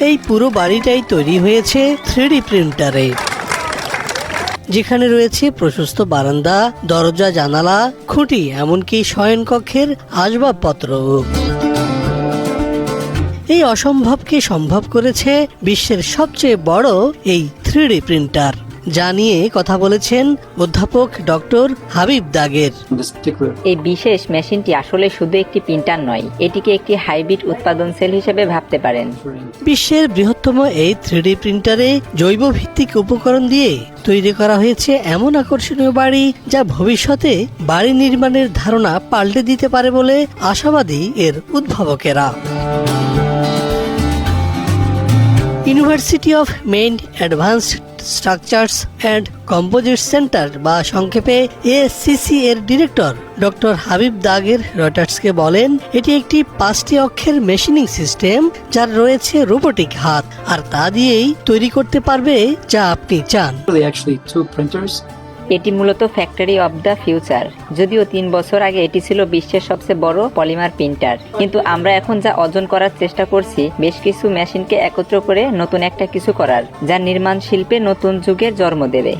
এই পুরো বাড়িটাই তৈরি হয়েছে থ্রিডি প্রিন্টারে। যেখানে রয়েছে প্রশস্ত বারান্দা, দরজা, জানালা, খুঁটি, এমনকি শয়নকক্ষের আসবাবপত্র। এই অসম্ভবকে সম্ভব করেছে বিশ্বের সবচেয়ে বড় এই থ্রিডি প্রিন্টার। যা নিয়ে কথা বলেছেন অধ্যাপক ডক্টর হাবিব দাগের। এই বিশেষ মেশিনটি আসলে শুধু একটি প্রিন্টার নয় এটিকে একটি হাইব্রিড উৎপাদন সেল হিসেবে ভাবতে পারেন। বিশ্বের বৃহত্তম এই থ্রিডি প্রিন্টারে জৈব ভিত্তিক উপকরণ দিয়ে তৈরি করা হয়েছে এমন আকর্ষণীয় বাড়ি যা ভবিষ্যতে বাড়ি নির্মাণের ধারণা পাল্টে দিতে পারে বলে আশাবাদী এর উদ্ভাবকেরা। University of Maine Advanced Structures and Composite Center বা সংক্ষেপে এসিসি এর ডিরেক্টর ডক্টর হাবিব দাগের রয়টার্সকে বলেন, এটি একটি পাঁচটি অক্ষের মেশিনিং সিস্টেম যার রয়েছে রোবোটিক হাত, আর তা দিয়েই তৈরি করতে পারবে যা আপনি চান। এটি মূলত ফ্যাক্টরি অব দ্য ফিউচার যদিও তিন বছর আগে এটি ছিল বিশ্বের সবচেয়ে বড় পলিমার প্রিন্টার। কিন্তু আমরা এখন যা অর্জন করার চেষ্টা করছি বেশ কিছু মেশিনকে একত্র করে নতুন একটা কিছু করার যা নির্মাণ শিল্পে নতুন যুগের জন্ম দেবে.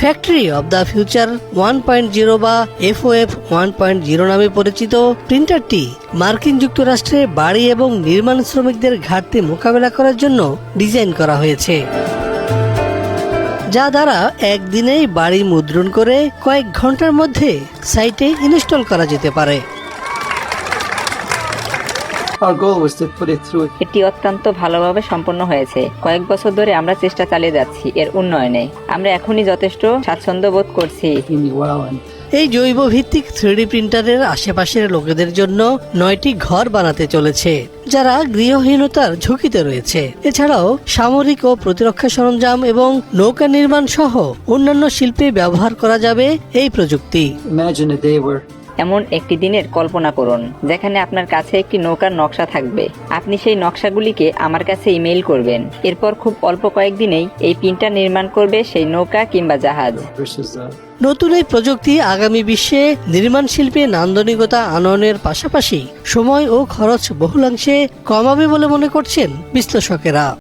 Factory of the future one point zero বা F O F one point zero নামে পরিচিত প্রিন্টারটি মার্কিন যুক্তরাষ্ট্রে বাড়ি এবং নির্মাণ শ্রমিকদের ঘাটতি মোকাবেলা করার জন্য ডিজাইন করা হয়েছে। যা দ্বারা একদিনেই বাড়ি মুদ্রণ করে কয়েক ঘণ্টার মধ্যে সাইটে ইনস্টল করা যেতে পারে। এটি অত্যন্ত ভালোভাবে সম্পন্ন হয়েছে। কয়েক বছর ধরে আমরা চেষ্টা চালিয়ে যাচ্ছি এর উন্নয়নে। আমরা এখনই যথেষ্ট স্বাচ্ছন্দ্য বোধ করছি। এই জৈব ভিত্তিক থ্রিডি প্রিন্টারের আশেপাশের লোকেদের জন্য নয়টি ঘর বানাতে চলেছে, যারা গৃহহীনতার ঝুঁকিতে রয়েছে। এছাড়াও সামরিক ও প্রতিরক্ষা সরঞ্জাম এবং নৌকা নির্মাণ সহ অন্যান্য শিল্পে ব্যবহার করা যাবে এই প্রযুক্তি। এমন একটি দিনের কল্পনা করুন যেখানে আপনার কাছে একটি নৌকার নকশা থাকবে। আপনি সেই নকশাগুলিকে আমার কাছে ইমেইল করবেন। এরপর খুব অল্প কয়েকদিনেই এই পিনটা নির্মাণ করবে সেই নৌকা কিংবা জাহাজ। নতুন এই প্রযুক্তি আগামী বিশ্বে নির্মাণ শিল্পে নান্দনিকতা আনয়নের পাশাপাশি সময় ও খরচ বহুলাংশে কমাবে বলে মনে করছেন বিশ্লেষকেরা।